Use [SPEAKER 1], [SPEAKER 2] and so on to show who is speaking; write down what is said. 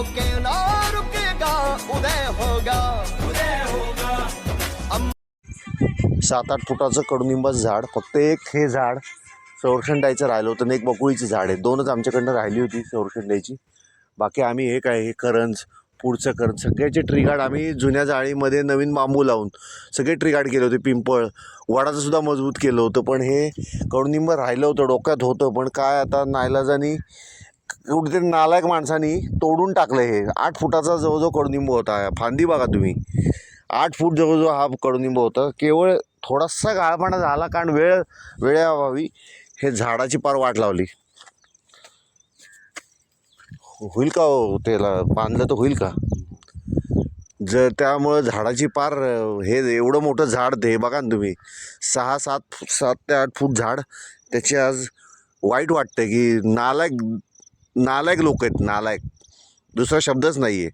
[SPEAKER 1] रोके ना रुकेगा उदय होगा उदय होगा
[SPEAKER 2] सात आठ फुटाचं कडुनिंबाचं झाड फक्त एक हे झाड संरक्षण द्यायचं राहिलं होतं आणि एक बकुळीची झाड आहे. दोनच आमच्याकडनं राहिली होती संरक्षण द्यायची बाकी आम्ही हे काय हे करंज पुढचं करंज सगळ्याचे ट्रिगार्ड आम्ही जुन्या जाळीमध्ये नवीन बांबू लावून सगळे ट्रिगार्ड केले होते पिंपळ. वडाचंसुद्धा मजबूत केलं होतं पण हे कडुनिंब राहिलं होतं डोक्यात होतं पण काय आता नायलाजानी कुठेतरी नालायक माणसानी तोडून टाकलं हे. आठ फुटाचा जवळजवळ कडुनिंब होता. फांदी बघा तुम्ही. आठ फूट जवळजवळ हा कडुनिंब होतं. केवळ थोडासा गाळपणा झाला कारण वेळ वेळेअभावी हे झाडाची पार वाट लावली. होईल का हो त्याला? बांधलं तर होईल का? जर त्यामुळं झाडाची पार हे एवढं मोठं झाड ते बघा ना तुम्ही. सहा सात सात ते आठ फूट झाड. त्याची आज वाईट वाटतं की नालायक नालायक लोक आहेत नालायक. दुसरा शब्दच नाही आहे